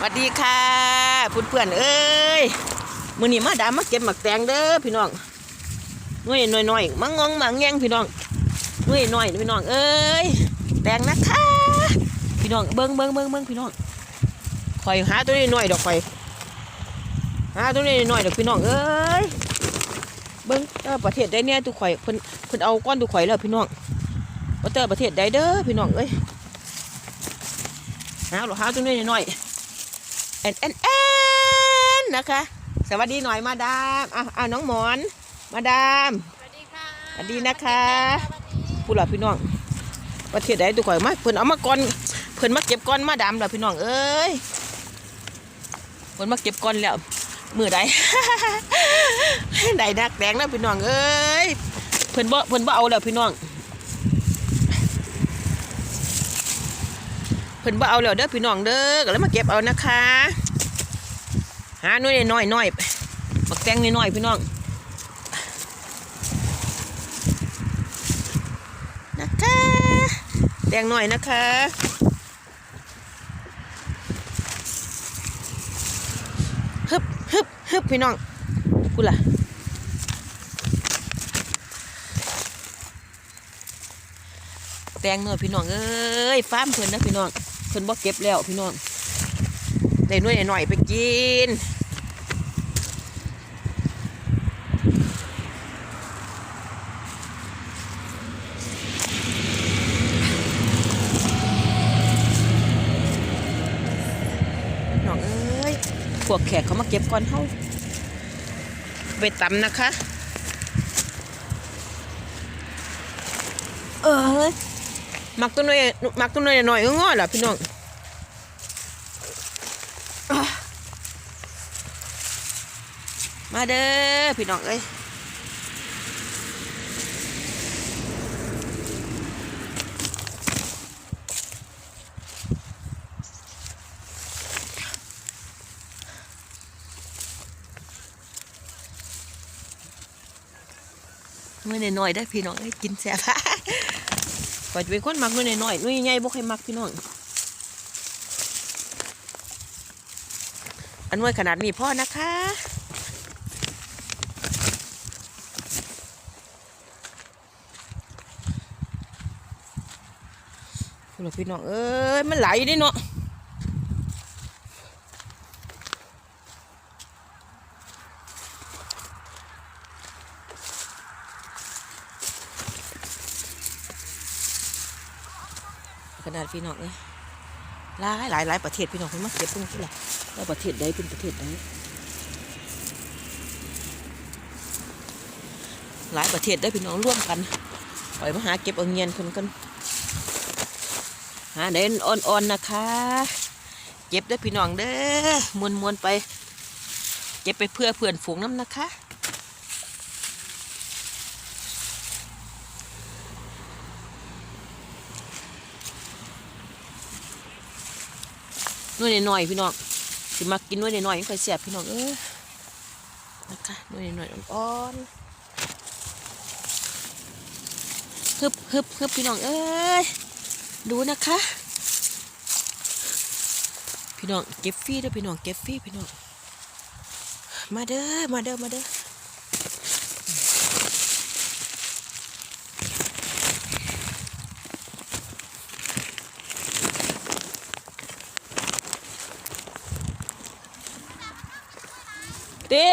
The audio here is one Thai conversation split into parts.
สวัสดีค่ะเพื่อนเพื่อนๆเอ้ยมือนี้มาดามมาเก็บหมักแตงเด้อพี่น้องหน่วยน้อยๆมังงองมังแยงพี่น้องหน่วยน้อยพี่น้องเอ้ยแตงนะคะพี่น้องเบิ่งเบิ่งเบิ่งเบิ่งพี่น้องข่อยหาตัวนี้น้อยดอกข่อยหาตัวนี้น้อยดอกพี่น้องเอ้ยเบิ่งเออประเทศใดเนี่ยทุกข่อยเพิ่นเพิ่นเอาก้อนทุกข่อยแล้วพี่น้องว่าแต่ประเทศใดเด้อพี่น้องเอ้ยหาหรอหาตัวนี้น้อย อนแอนแอนนะคะ สวัสดีหน่อยมาดามอะอะน้องหมอน มาดาม สวัสดีค่ะสวัสดีนะคะผู้หลับพี่น้อง ประเทศใดตุกข่อยมาเพิ่นเอามาก่อนเพิ่นมาเก็บก้อนมาดามแล้วพี่น้องเอ้ยเพิ่นมาเก็บก้อนแล้วมือใดใดนักแดงแล้วพี่น้องเอ้ยเพิ่นบ่เพิ่นบ่เอาแล้วพี่น้องเพิ่นบ่เอาแล้วเด้อพี่น้องเด้อก็เลยมาเก็บเอานะคะ หาหน่อยน้อยน้อยบักแตงน้อยๆพี่น้องนะคะแดงหน่อยนะคะฮึบฮึบฮึบพี่น้องกูล่ะแตงหน่อยพี่น้องเอ้ยฟามเพิ่นนะพี่น้องเพิ่นบ่เก็บแล้วพี่น้องได้หน่อยหน่อยไปกินองเอ้ย พวกแขกเขามาเก็บก่อนเฮาไปตำนะคะ เออมักตัวน้อยมักตัวน้อยหน่อยก็ง้อล่ะพี่น้องอะมาเด้อพี่น้องเอ้ย เมื่อน้อยๆได้พี่น้องให้กินแซ่บก่อนจะเป็นคนมักเมื่อน้อยๆนุ่ยใหญ่บ่เคยมักพี่น้องอันน้อยขนาดนี้พ่อนะคะคุณพี่น้องเอ้ยมันไหลดิเนาะขนาด พี่น้องเอ้ยหลายหลายหลายประเทศพี่น้องเพิ่นมาเก็บเพิ่นที่ละว่าประเทศใดเป็นประเทศใดหลายประเทศได้พี่น้องร่วมกันปล่อยมาหาเก็บเอาเงียนคนกันหาเด่นอ่อนๆนะคะ เก็บได้พี่น้องเด้อมวนมวนๆไป เก็บไปเพื่อเพื่อนฝูงน้ำนะคะ น้อยหน่อยๆพี่น้องสิมากินน้อยหน่อยๆยังค่อยแซ่บพี่น้องเออนะคะน้อยหน่อยๆอ่อนฮึบฮึบฮึบพี่น้องเอ้ยดูนะคะ พี่น้องเก็บฟรีเด้อพี่น้องเก็บฟรีพี่น้องมาเด้อมาเด้อมาเด้อ ต้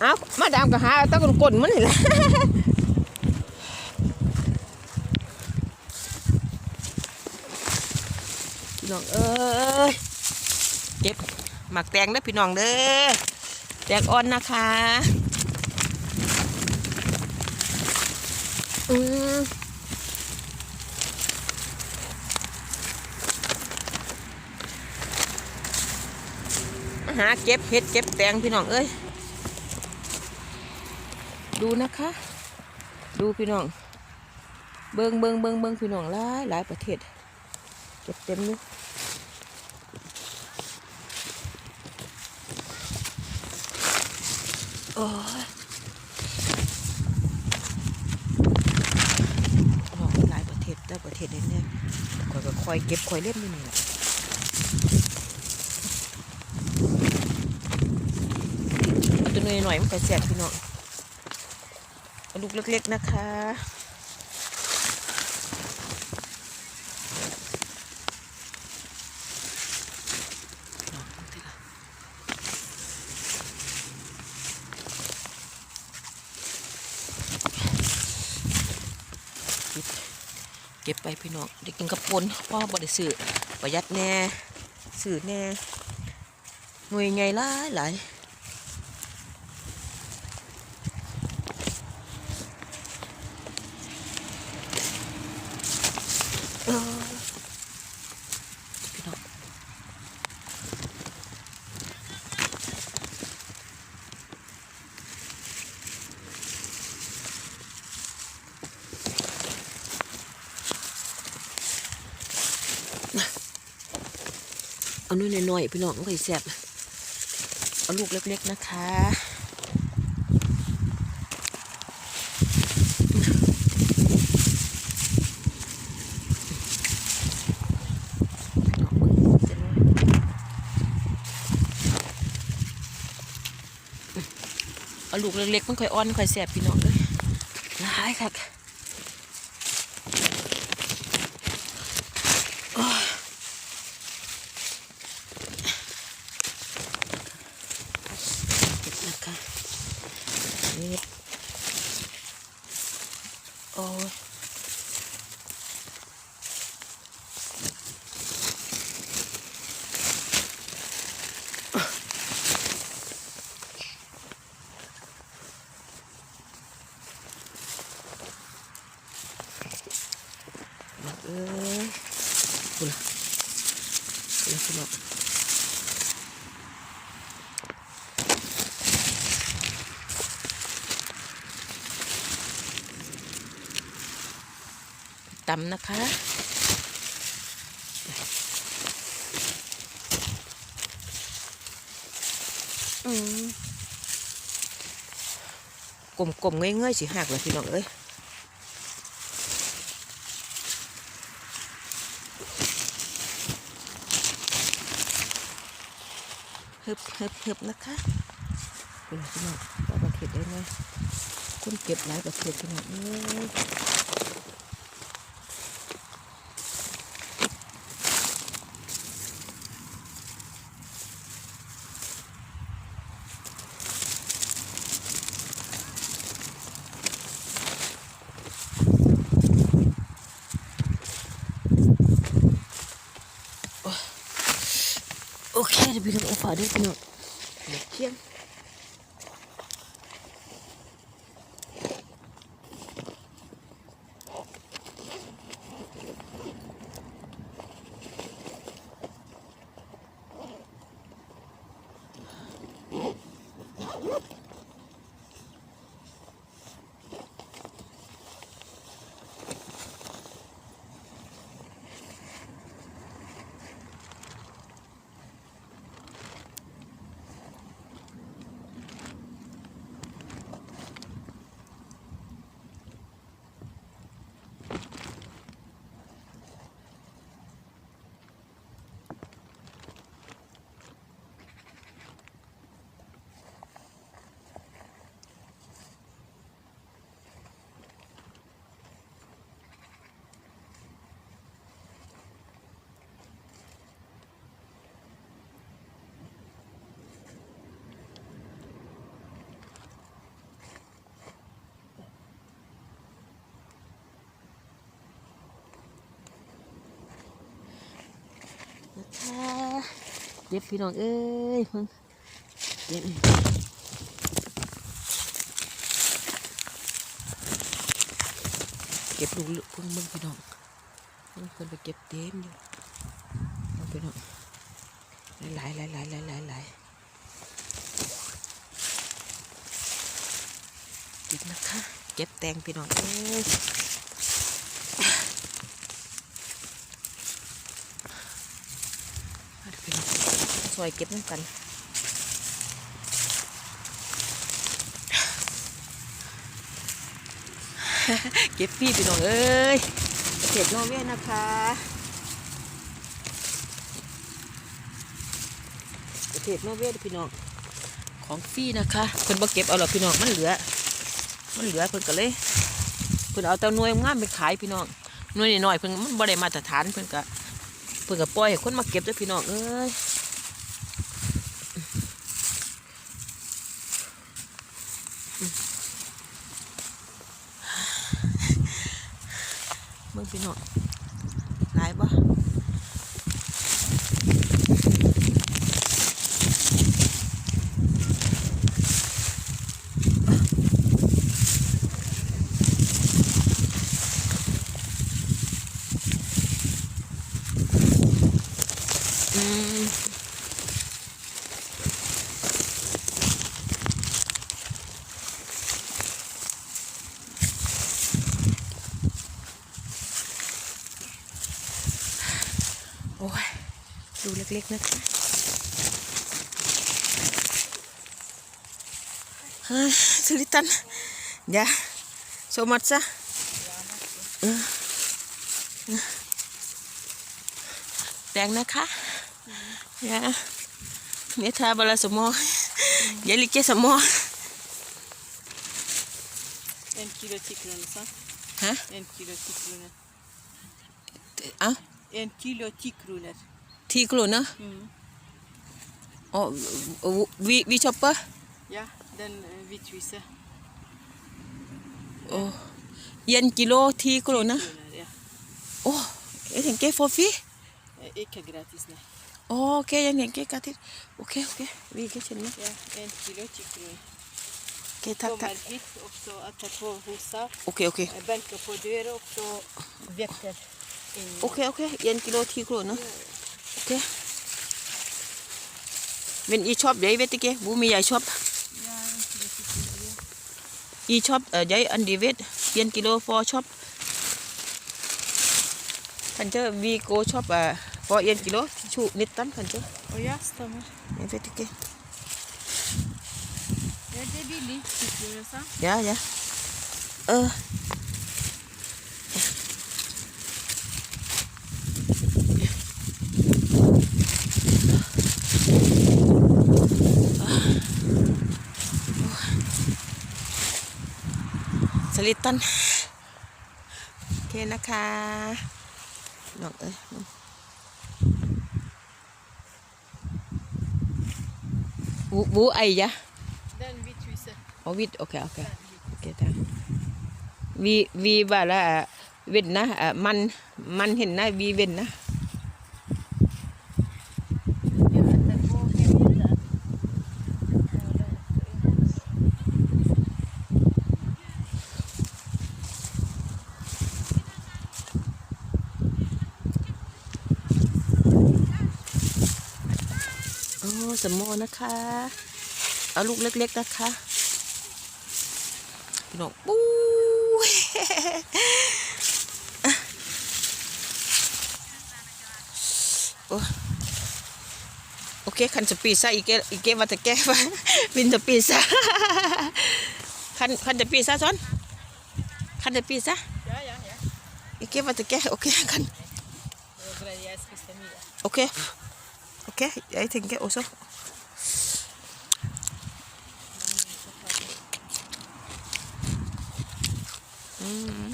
เอามาดามก็หาตะกนกลมันนี่แหละพี่น้องเอ้ยเก็บหมักแตงเด้อพี่น้องเด้อแตงอ่อนนะคะอืม หาเก็บเห็ดเก็บแตงพี่น้องเอ้ย ดูนะคะ ดูพี่น้อง เบิงเบิงเบิงเบิงพี่น้องหลายหลายประเทศ เก็บเต็มอยู่โอ้ยหลายประเทศแต่ประเทศนี้เนี่ยคอยคอยเก็บคอยเล่นอยู่นี่แหละ น่อ ยหน่อยมันก็แซ่บพี่น้องลูกเล็กๆนะคะเก็บไปพี่น้องได้กินกับปนพ่อบไดิซื้อประหยัดแน่ซื้อแน่หน่วยไงหลายหลาย เอาหน่อยหน่อยๆพี่น้องก็แซ่บเอาลูกเล็กๆนะคะเอาลูกเล็กๆมันค่อยอ่อนค่อยแสบพี่น้องเลยร้ายค่ะโอ้ยนะคะนี่โอ้ยนักเอ้ยคุณล่ะ คุณล่ะคุณล่ะตำนะคะกลมๆเงยๆสิหักเลยพี่น้องเอ้ย ฮึบฮึบฮึบนะคะเป็นพี่น้องว่าประเทศได้ไหมคุณเก็บหลายประเทศพี่น้องเอ้ยโอเคเดี๋ยวพี่น้องเอาฝาด้วยพี่น้อง Woo! เย็บพี่น้องเอ้ยเพิ่งเย็บเก็บลูกเพิ่งมึงพี่น้องเพิ่งคนไปเก็บเต็มอยู่เอาพี่น้องหลายหลายหลายหลายหลายหลายเก็บนะคะ เก็บแตงพี่น้องเอ้ย มาเดี๋ยวพี่น้องซ อยเก็บน้ำกันเก็บพี่พี่น้องเอ้ยประเทศนอร์เวย์นะคะประเทศนอร์เวย์พี่น้องขของฟรีนะคะเพิ่นบ่เก็บเอาหรอกพี่น้องมันเหลือ มันเหลือเพิ่นก็เลยเพิ่นเอาแต่หน่วยงามไปขายพี่น้องหน่วยน้อยๆเพิ่นมันบ่ได้มาตรฐานเพิ่นก็เพิ่นก็ปล่อยให้คนมาเก็บเด้อพี่น้องเอ้ย พี่น้องหลายบ่ อืมโอ้ย ดู เล็กๆนะคะเฮ้ยสุริตันอย่าโซมัดซะเออแดงนะคะ Ja. Jetzt haben wir så må. Jeg liker så må. En kilo ti kroner, sant? Hæ? En kilo ti kroner. Ah, En kilo ti kroner. 10 kroner. Mm. Og, og vi, vi chopper. Ja, den eh, hvitvise. Og 1 kilo 10 kroner. Kroner, ja. Å, jeg tenker for fri. Eh, Ikke gratis, nei. Å, ok, jeg tenker ikke til. Ok, ok, vi ikke kjenner. Ja, en kilo ti kroner. Ok, takk, Kommer takk. hit, og så etterpå huset. Ok, ok. eh, Banker på døra, og så vekter inn. Ok, ok, 1 kilo 10 kroner. Ok. Men I shop, jeg vet ikke hvor mye jeg shop. Ja, en kilo ti kroner, ja. I shop, uh, jeg andre vet. 1 kilo for shop. Kanskje vi går shop uh, for 1 kilo. 19 kanskje. Å ja, stemmer. Jeg vet ikke. Ja, det er billig. Ti kroner, sant? Ja, ja. Øh. Salitan. โอเคนะคะน้องเอ้ยน้องบูบูไอ้ยะ Den hvitvise. Oh, wheat. Okay, okay. Den hvit. Okay, takk. Vi, vi bare eh, vet na, eh, man, man henne, vi vet na. Ja, etterpå hente. โอ้ส มโมนะคะ เอาลูกเล็ก ๆนะคะพี่น้องปู้โอเคคันจะปีซ่าอีกเกอีกเกว่าจะแก้ว่าวินจะปีซ่าคันคันจะปีซ่าซ้อนคันจะปีซ่าอีกเกว่าจะแก้โอเคคัน Det var bra, jeg spiste Mm-hmm.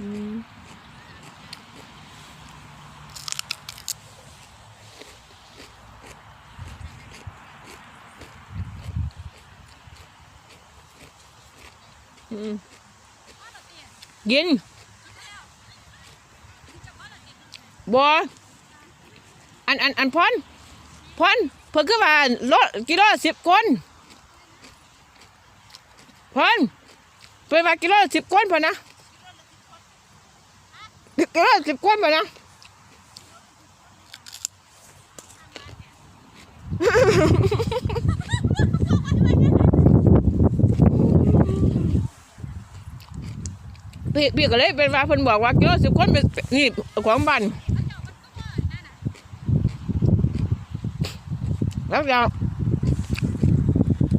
กินบออันอันอันพอนพอนเพิ่งก็ว่าโลกิโลสิบคนพอนเพิ่นว่ากิโลสิบคนพอนนะ เกินสิบกว่าไปนะพี่พี่ก็เลยเป็นว่าเพิ่นบอกว่ากิโลสิบคนเป็นนี่ของบ้านแล้วจะ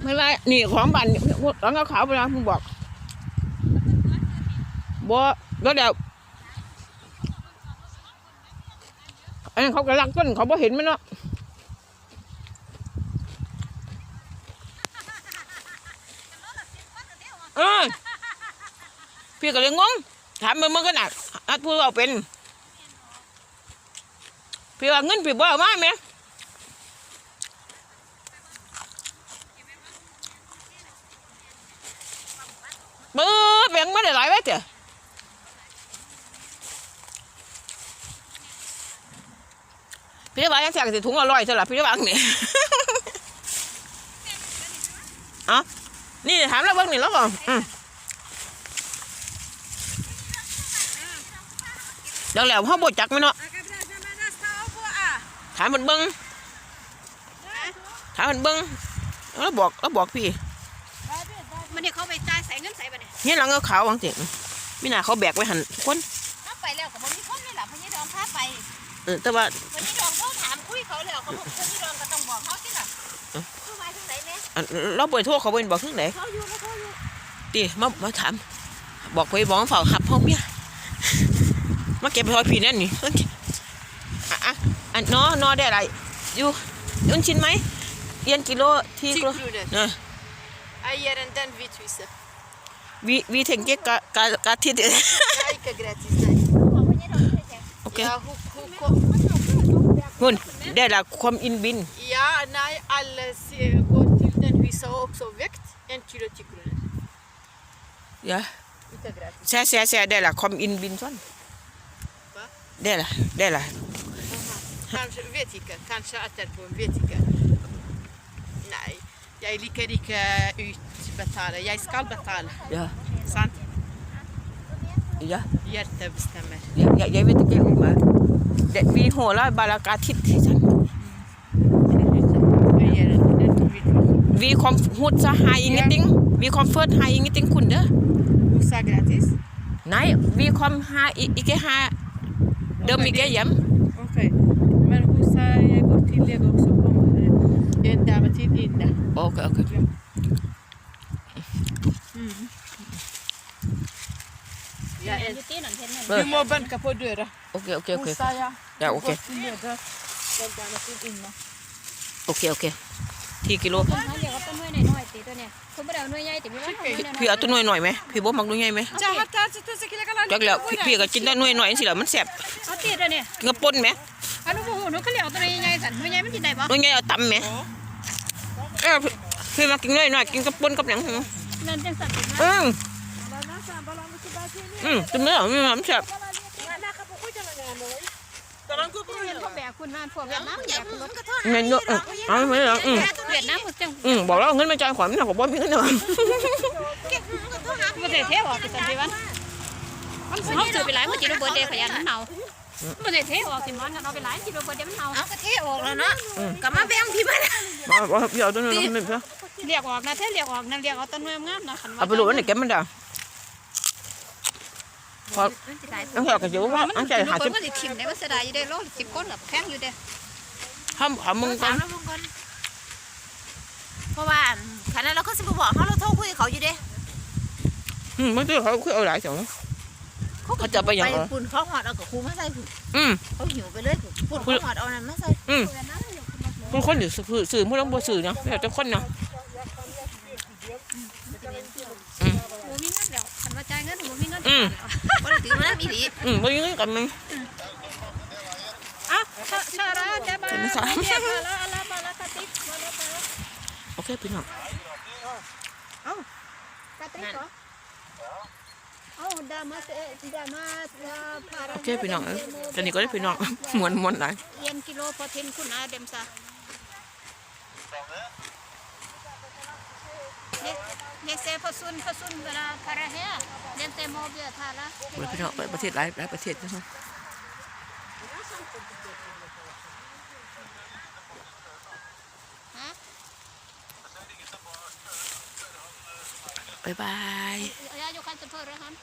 ไม่ไรนี่ของบ้านหลังขาวไปนะเพิ่นบอกบ่แล้วเดี๋ยว นั้นเขากำลังต้นเขาบ่เห็นมันเนาะเออพี่ก็เลยงงถามมึงมึงก็หนักอัดพูดเอาเป็น พี่ว่าเงินพี่บ่เอามาไหมบื้อแบ่งมาได้หลายไว้เถอะ พี่ได้ว่ายังแสกสิถุงละร้อยสลับพี่ได้ว่าเนี่ยเอะนี่ถามแล้วเบิ่งนี่แล้วก่อนอืมเดี๋ยวแล้วพ่อบ่จักไหมเนาะถามมันเบิ้งถามมันเบิ้งแล้วบอกแล้วบอกพี่มันนี่เขาไปจ่ายใส่เงินใส่บัดนี้เนี่ยหลังเอาขาววางเจ็บมีหน้าเขาแบกไว้หันทุกคนถ้าไปแล้วก็บ่มีคนเลยล่ะพญดองพาไป เออแต่ว่าพญดองเขาถามคุยเขาแล้วเขาบอกพญดองก็ต้องบอกเขาสิล่ะคือไปทางไหนแม่อันเราเปิดโทรเขาเป็นบอกทึงไหนเขาอยู่เขาอยู่ตีมามาถาม บอกไปบอกเฝ้าหับพ่อเมียมาเก็บไปทอยพี่นั่นนี่เอ้ยอะอะอันนอนอได้อะไรอยู่ยุ่นชินไหมเอียนกิโลที่กิโล Tikronen. เออ Eier en den hvithuset. วีวีเทงเกกะกะกะทิด Det er ikke gratis, nei. โอเค Ja, hun, hun kom. หุ่นได้ละความอินบิน Ja, nei, alle sier, går til den huset har også vekt. En kilo ti kroner. อย่า Ikke gratis. แซ่แซ่แซ่ได้ละความอินบินส่วน Hva? ได้ละได้ละ Kanskje, vet ikke. Kanskje etterpå, vet ikke. Nei, jeg liker ikke utbetale. Jeg skal betale, อ ย่า sant? อย่า Hjertet bestemmer. อย่าอย่าอย่าเวทเกงมาเด็ดวีหัวละบาลากาทิตที่ฉัน Eier en den hvithuset. วีคอมฮูดซะไฮงิติงวีคอมเฟิร์ตไฮงิติงคุณเด้อ Hun sa gratis. ไหนวีคอมฮาอีกแฮาเดิมอีกแกย Ok. Men hun sa jeg går til lege også kommer en dame til inne. ำโอเคโอเค Ja, en. อยู่ตีนั่นเห็นนั่นเออ Du må banke på døra. โอเคโอเคโอเค Hun sa ja. Ja, ok. Gå til lege. Den dame til inne. โอเคโอเคที่กิโลคนเขาเรียกว่าต้นน้อยน้อยๆตีตัวเนี่ยเขาไม่ได้เอาหน่วยใหญ่ตีไม่ว่าเขาหน่วยน้อยพี่เอาตัวหน่อยหน่อยไหมพี่บ่มักหน่วยใหญ่ไหม Jaha, ta så ta så kila kala. จักแล้วพี่พี่ก็กินได้หน่วยหน่อยสิล่ะมันแซ่บเอาตีตัวเนี่ยเงาป่นไหมอันนู้นโอ้โหหนูเขาเรียกเอาตัวใหญ่ๆสันหน่วยใหญ่มันกินได้ปะหน่วยใหญ่เอาตำไหมเออพี่พี่มากินหน่อยหน่อยกินกับป่นกับหยังนั่นจังสันตินะอืม อืมจำได้เหรอมีมันแซ่บเขาแบกคุณมาพวกเวียดนามแบกคุณรถเงินเยอะอืมเอาไม่เหรออืมเวียดนามเขาจังอืมบอกแล้วเอาเงินมาจ่ายขวัญนะผมบ่มีเงินเนาะไม่ได้เทออกไปสันติวันเขาซื้อไปหลายเมื่อกี้เราเบิร์ดเดย์ขยันมันเน่าไม่ได้เทออกสิมันเอาไปหลายที่เราเบิร์ดเดย์มันเน่าเอากระเทออกแล้วเนาะกลับมาแบ่งพี่บ้านมาบอกพี่เอาตัวนึงนึงเถอะเรียกออกนะเทเรียกออกนั่นเรียกเอาต้นงามๆนะขันเอาไปดูว่าไหนแกมันด่า พอต้องเอากระจิ๋วว่าอันใจหาคสินบก็จะทิมได้ว่าเสียดายอยู่ได้โลสิบก้นกับแพงอยู่เด้ทำหามึงก่อถานมแล้วมึงก่อนเพราะว่าขณะเราก็สิบบอกเขาเราโทรคุยกับเขาอยู่เด้อืมมันจะเขาคือเอาหลายจังเขาจะไปอย่างไรปุ่นเขาหอดเอากับครูมาใส่ผุนอืมเขาหิวไปเลยปุ่นเขาหอดเอานั้นมาใส่อืมคนคนอยู่สื่อสื่อมื่อต้องบ่สื่อเนาะแต่จะคนเนาะหมูมีเงินแล้วขันมาจ่ายเงินหมูมีเงินอืมก็เลย ถือมาแล้วมีดีอืมบ่ยังไงกันมึงอะชาระเจ้าบ้าเป็นภาษาเรียกมาแล้วอะไรมาแล้วกระติกมาแล้วมาแล้วโอเคพี่น้องกระติกเหรอเอาดามาเซดามาพาราโอเคพี่น้องเอ้ยตอนนี้ก็ได้พี่น้องมวนมวนหลายเอ็นกิโลพอเทนคุณอาเดมซา เนี่ยเนี่ยเซฟซุนฟซุนเวลาคาราเฮียเดเล่นเต็มโมเบียทาละปพี่น้องไปประเทศหลายหลายประเทศนะครับบายบาย Ja, jag kan inte förra han.